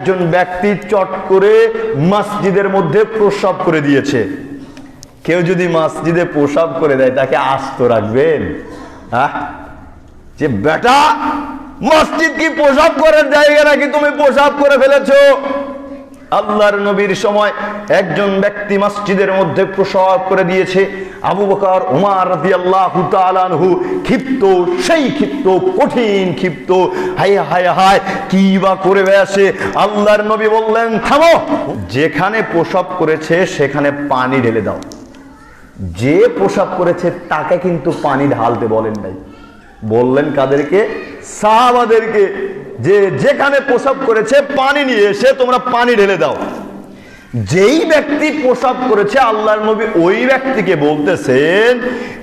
একজন ব্যক্তি চট করে মসজিদের মধ্যে প্রসাব করে দিয়েছে। কেউ যদি মসজিদে প্রসাব করে দেয়, তাকে আস্ত রাখবেন? যে বেটা, মসজিদ কি প্রসাব করার জায়গা নাকি তুমি প্রসাব করে ফেলেছো? আল্লাহর নবীর সময় একজন ব্যক্তি মসজিদের মধ্যে প্রসব করে দিয়েছে। আবু বকর, উমার আনহু, ক্ষিপ্ত, সেই ক্ষিপ্ত, কঠিন ক্ষিপ্ত, হায় হায় হায়, কি বা করে বেয়াসে আল্লাহর নবী বললেন, থামো, যেখানে প্রসব করেছে সেখানে পানি ঢেলে দাও। যে প্রসাব করেছে তাকে কিন্তু পানি ঢালতে বলেন নাই। বললেন কাদেরকে? সাহাবাদেরকে। যে যেখানে প্রসব করেছে পানি নিয়ে এসে তোমরা পানি ঢেলে দাও। যেই ব্যক্তি প্রসাব করেছে, আল্লাহর নবী ওই ব্যক্তিকে বলতেছেন,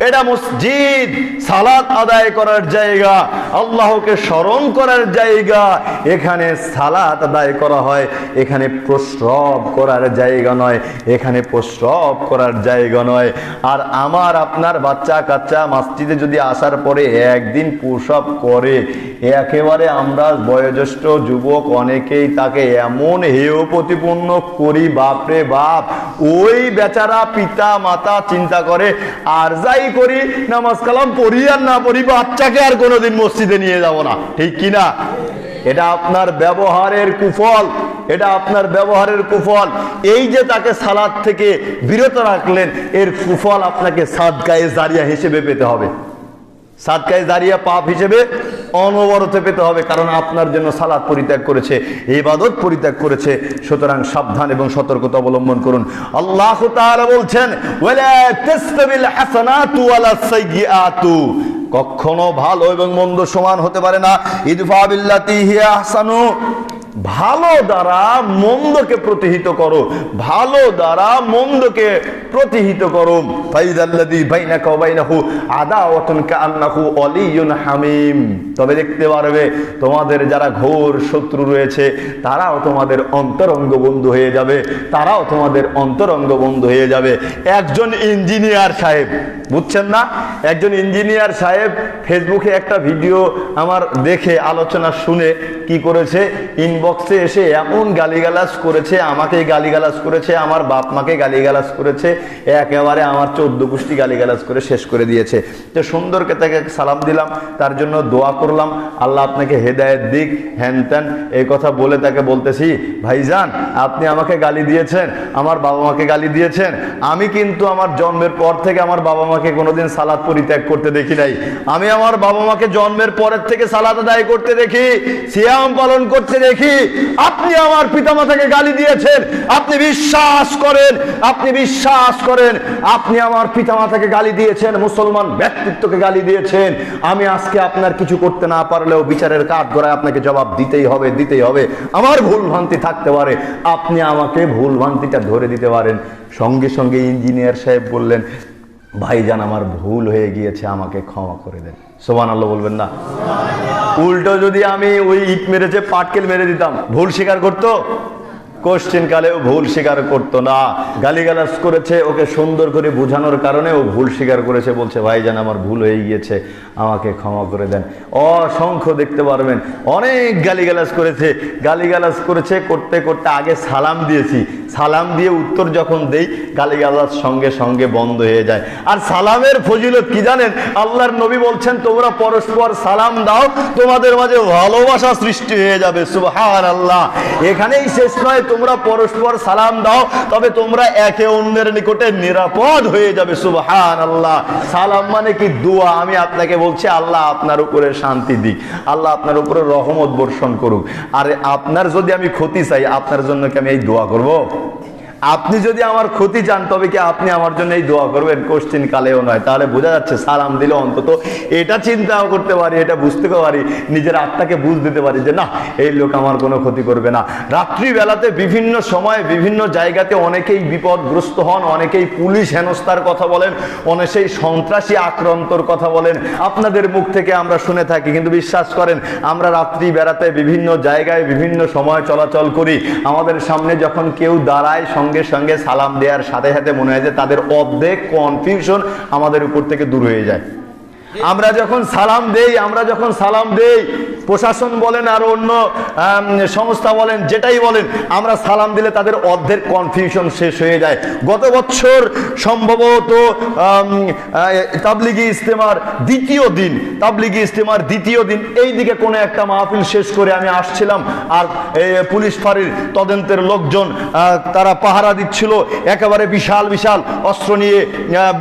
এটা মসজিদ, সালাত আদায় করার জায়গা, আল্লাহকে স্মরণ করার জায়গা, এখানে সালাত আদায় করা হয়, এখানে প্রস্রব করার জায়গা নয়, এখানে প্রস্রব করার জায়গা নয়। আর আমার আপনার বাচ্চা কাচ্চা মসজিদে যদি আসার পরে একদিন প্রসব করে, একেবারে আমরা বয়োজ্যেষ্ঠ যুবক, অনেকেই তাকে এমন হেয় প্রতিপন্ন করি বাপরে বাপ, ওই বেচারা পিতা মাতা চিন্তা করে, আর যাই করি, নামাজ কালাম পড়ি আর না পড়ি, বাচ্চাকে আর কোনোদিন মসজিদে নিয়ে যাব না। ঠিক কিনা এটা আপনার ব্যবহারের কুফল, এটা আপনার ব্যবহারের কুফল। এই যে তাকে সালাদ থেকে বিরত রাখলেন, এর কুফল আপনাকে সাদকায়ে জারিয়া হিসেবে পেতে হবে। সাদকায় দাঁড়িয়ে পাপ হিসেবে অনবরত পেতে হবে, কারণ আপনার জন্য সালাদ পরিত্যাগ করেছে, ইবাদত পরিত্যাগ করেছে। সুতরাং সাবধান এবং সতর্কতা অবলম্বন করুন। আল্লাহ বলছেন কখনো ভালো এবং মন্দ সমান হতে পারে না। ইদফা বিল্লাতি হিয়া আহসানু। ভালো দ্বারা মন্দকে প্রতিহিত করো, ভালো দ্বারা মন্দকে প্রতিহিত করো। তবে দেখতে পারবে, তোমাদের যারা ঘোর শত্রু রয়েছে, তারাও তোমাদের অন্তরঙ্গ বন্ধু হয়ে যাবে, তারাও তোমাদের অন্তরঙ্গ বন্ধু হয়ে যাবে। একজন ইঞ্জিনিয়ার সাহেব, বুঝছেন না? একজন ইঞ্জিনিয়ার সাহেব ফেসবুকে একটা ভিডিও আমার দেখে, আলোচনা শুনে কি করেছে? ইনবক্সে এসে এমন গালিগালাজ করেছে আমাকে গালিগালাজ করেছে, আমার বাপ মাকে গালিগালাজ করেছে, একেবারে আমার চোদ্দ পুষ্টি গালিগালাজ করে শেষ করে দিয়েছে। তো সুন্দরকে তাকে সালাম দিলাম, তার জন্য দোয়া করলাম। আল্লাহ আপনাকে হেদায়েত দিক হ্যান ত্যান। এই কথা বলে তাকে বলতেছি, ভাইজান, আপনি আমাকে গালি দিয়েছেন, আমার বাবা মাকে গালি দিয়েছেন। আমি কিন্তু আমার জন্মের পর থেকে আমার বাবা মাকে কোনোদিন সালাদ পরিত্যাগ করতে দেখি নাই। আমি আমার বাবা মাকে জন্মের পরের থেকে সালাদ আদায় করতে দেখি, সিয়াম পালন করতে দেখি আপনি আমার পিতামাতাকে গালি দিয়েছেন, আপনি বিশ্বাস করেন, আপনি বিশ্বাস করেন, আপনি আমার পিতামাতাকে গালি দিয়েছেন, মুসলমান ব্যক্তিত্বকে গালি দিয়েছেন। আমি আজকে আপনার কিছু করতে না পারলেও বিচারের কাঠ গড়ায় আপনাকে জবাব দিতেই হবে দিতেই হবে। আমার ভুল ভ্রান্তি থাকতে পারে, আপনি আমাকে ভুল ভ্রান্তিটা ধরে দিতে পারেন। সঙ্গে সঙ্গে ইঞ্জিনিয়ার সাহেব বললেন, ভাইজান, আমার ভুল হয়ে গিয়েছে, আমাকে ক্ষমা করে দেন। সোমান আল্লাহ বলবেন না। উল্টো যদি আমি ওই ইট মেরেছে, পাটকেল মেরে দিতাম, ভুল স্বীকার করতো? কোশ্চেন ও ভুল স্বীকার করতো না। গালিগালাজ করেছে, ওকে সুন্দর করে বোঝানোর কারণে ও ভুল স্বীকার করেছে, বলছে ভাই ভাইজান, আমার ভুল হয়ে গিয়েছে, আমাকে ক্ষমা করে দেন। অসংখ্য দেখতে পারবেন। অনেক গালিগালাজ করেছে। গালিগালাজ করেছে, করতে করতে আগে সালাম দিয়েছি। সালাম দিয়ে উত্তর যখন দেই, গালিগালাজ সঙ্গে সঙ্গে বন্ধ হয়ে যায়। আর সালামের ফজিলত কি জানেন? আল্লাহর নবী বলছেন, তোমরা পরস্পর সালাম দাও, তোমাদের মাঝে ভালোবাসা সৃষ্টি হয়ে যাবে। সুবহান আল্লাহ এখানেই শেষ নয়, তোমরা পরস্পর সালাম দাও, তবে তোমরা একে অন্যের নিকটে নিরাপদ হয়ে যাবে। সুবহান আল্লাহ সালাম মানে কি? দোয়া। আমি আপনাকে বলছি, আল্লাহ আপনার উপরে শান্তি দিক। আল্লাহ আপনার উপরে রহমত বর্ষণ করুক। আর আপনার যদি আমি ক্ষতি চাই, আপনার জন্য কি আমি এই দোয়া করব? আপনি যদি আমার ক্ষতি চান, তবে কি আপনি আমার জন্য এই দোয়া করবেন? কোশ্চিন কালেও নয়। তাহলে বোঝা যাচ্ছে সালাম দিলে অন্তত এটা চিন্তাও করতে পারি, এটা বুঝতে পারি, নিজের আত্মাকে বুঝ দিতে পারি যে, না, এই লোক আমার কোনো ক্ষতি করবে না। রাত্রিবেলাতে বিভিন্ন সময়ে বিভিন্ন জায়গাতে অনেকেই বিপদগ্রস্ত হন, অনেকেই পুলিশ হেনস্থার কথা বলেন, অনেকেই সন্ত্রাসী আক্রান্তর কথা বলেন। আপনাদের মুখ থেকে আমরা শুনে থাকি, কিন্তু বিশ্বাস করেন, আমরা রাত্রি বেড়াতে বিভিন্ন জায়গায় বিভিন্ন সময় চলাচল করি। আমাদের সামনে যখন কেউ দাঁড়ায় সঙ্গে সঙ্গে সালাম দেওয়ার সাথে সাথে মনে হয় যে তাদের অর্ধেক কনফিউশন আমাদের উপর থেকে দূর হয়ে যায়। আমরা যখন সালাম দেই আমরা যখন সালাম দেই প্রশাসন বলেন আর অন্য সংস্থা বলেন, যেটাই বলেন, আমরা সালাম দিলে তাদের অর্ধের কনফিউশন শেষ হয়ে যায়। গত বছর সম্ভবত তাবলিগি ইস্তেমার দ্বিতীয় দিন, তাবলিগি ইস্তেমার দ্বিতীয় দিন, এই দিকে কোনো একটা মাহফিল শেষ করে আমি আসছিলাম। আর পুলিশ ফাঁড়ির তদন্তের লোকজন তারা পাহারা দিচ্ছিল, একেবারে বিশাল বিশাল অস্ত্র নিয়ে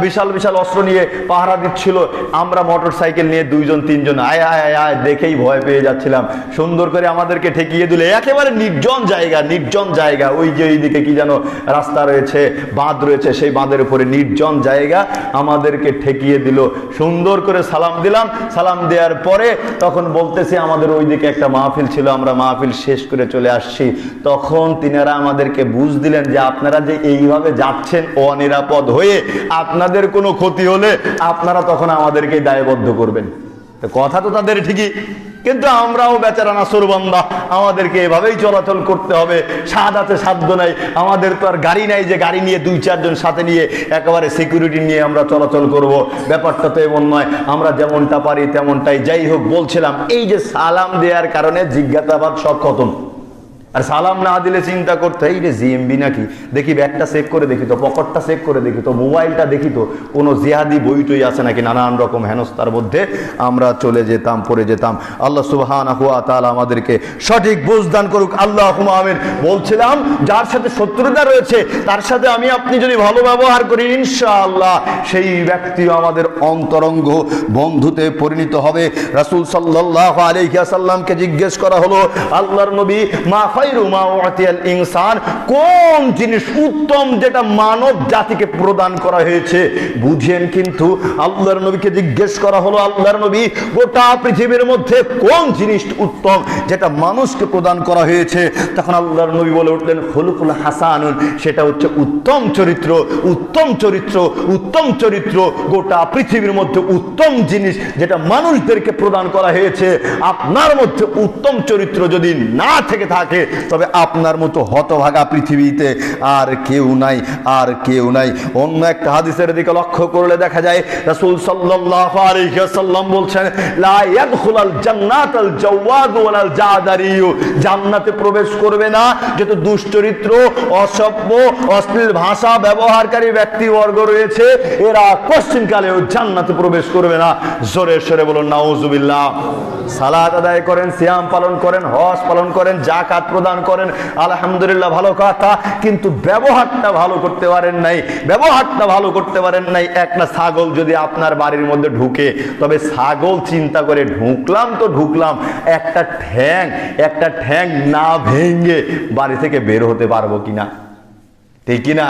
বিশাল বিশাল অস্ত্র নিয়ে পাহারা দিচ্ছিল। আমরা মোটর সাইকেল নিয়ে দুইজন, তিনজন, আয় আয় আয় আয়, দেখেই ভয় পেয়ে যাচ্ছিলাম। সুন্দর করে আমাদেরকে ঠেকিয়ে দিলে। একেবারে নির্জন জায়গা নির্জন জায়গা। ওই যে এইদিকে কি যেন রাস্তা রয়েছে, বাঁধ রয়েছে, সেই বাঁধের উপরে নির্জন জায়গা আমাদেরকে ঠেকিয়ে দিল। সুন্দর করে সালাম দিলাম। সালাম দেওয়ার পরে তখন বলতেছে, আমাদের ওইদিকে একটা মাহফিল ছিল, আমরা মাহফিল শেষ করে চলে আসছি। তখন তিনারা আমাদেরকে বুঝ দিলেন যে, আপনারা যে এইভাবে যাচ্ছেন অনিরাপদ হয়ে, আপনাদের কোনো ক্ষতি হলে আপনারা তখন আমাদেরকে দায়বদ্ধ করবেন। কথা তো তাদের ঠিকই। কিন্তু আমরাও বেচারা নাসুরবান্দা আমাদেরকে এভাবেই চলাচল করতে হবে। সাদাতে সাধ্য নাই। আমাদের তো আর গাড়ি নাই যে গাড়ি নিয়ে দুই চারজন সাথে নিয়ে একেবারে সিকিউরিটি নিয়ে আমরা চলাচল করব। ব্যাপারটা তো এমন নয়। আমরা যেমনটা পারি তেমনটাই। যাই হোক, বলছিলাম, এই যে সালাম দেওয়ার কারণে জিজ্ঞাসাবাদ সব খতম। আর সালাম না দিলে চিন্তা করতে এই রে জিএমবি নাকি? দেখি ব্যাগটা চেক করে দেখি তো, পকেটটা চেক করে দেখি তো, মোবাইলটা দেখি তো, কোনো জিহাদি বই টই আছে নাকি? নানান রকম হেনস্তার মধ্যে আমরা চলে যেতাম, পড়ে যেতাম। আল্লাহ সুবহান হুয়া তাআলা আমাদেরকে সঠিক বুঝদান করুক। আল্লাহ আমিন। বলছিলাম, যার সাথে শত্রুতা রয়েছে, তার সাথে আমি আপনি যদি ভালো ব্যবহার করি, ইনশাআল্লাহ সেই ব্যক্তিও আমাদের অন্তরঙ্গ বন্ধুতে পরিণত হবে। রাসূল সাল্লাল্লাহু আলাইহি ওয়াসাল্লামকে জিজ্ঞেস করা হলো, আল্লাহর নবী মা কোন জিনিস উত্তম যেটা মানব জাতিকে প্রদান করা হয়েছে? বুঝেন কিন্তু আল্লাহর নবীকে জিজ্ঞেস করা হলো, আল্লাহর নবী, গোটা পৃথিবীর মধ্যে কোন জিনিস উত্তম যেটা মানুষকে প্রদান করা হয়েছে? তখন আল্লাহর নবী বলে উঠলেন হলুকুল হাসানুন সেটা হচ্ছে উত্তম চরিত্র উত্তম চরিত্র উত্তম চরিত্র, গোটা পৃথিবীর মধ্যে উত্তম জিনিস যেটা মানুষদেরকে প্রদান করা হয়েছে। আপনার মধ্যে উত্তম চরিত্র যদি না থেকে থাকে তবে আপনার মতো হতভাগা পৃথিবীতে আর কেউ নাই, আর কেউ নাই। অন্য একটা হাদিসের দিকে লক্ষ্য করলে দেখা যায়, রাসূল আলাইহি বলছেন জান্নাতে প্রবেশ করবে না দুশ্চরিত্র, অসভ্য, অশ্লীল ভাষা ব্যবহারকারী ব্যক্তিবর্গ রয়েছে, এরা কোশ্চিনকালেও জান্নাতে প্রবেশ করবে না। জোরে সরে বলুন, নাউজুবিল্লাহ। সালাত আদায় করেন, সিয়াম পালন করেন, হজ পালন করেন জাকাত প্রদান করেন, আলহামদুলিল্লাহ ভালো কথা, কিন্তু ব্যবহারটা ভালো করতে পারেন নাই, ব্যবহারটা ভালো করতে পারেন নাই। একটা ছাগল যদি আপনার বাড়ির মধ্যে ঢুকে, তবে ছাগল চিন্তা করে, ঢুকলাম তো ঢুকলাম। একটা ঠ্যাং একটা ঠ্যাং না ভেঙে বাড়ি থেকে বের হতে পারব কিনা? ঠিক কিনা?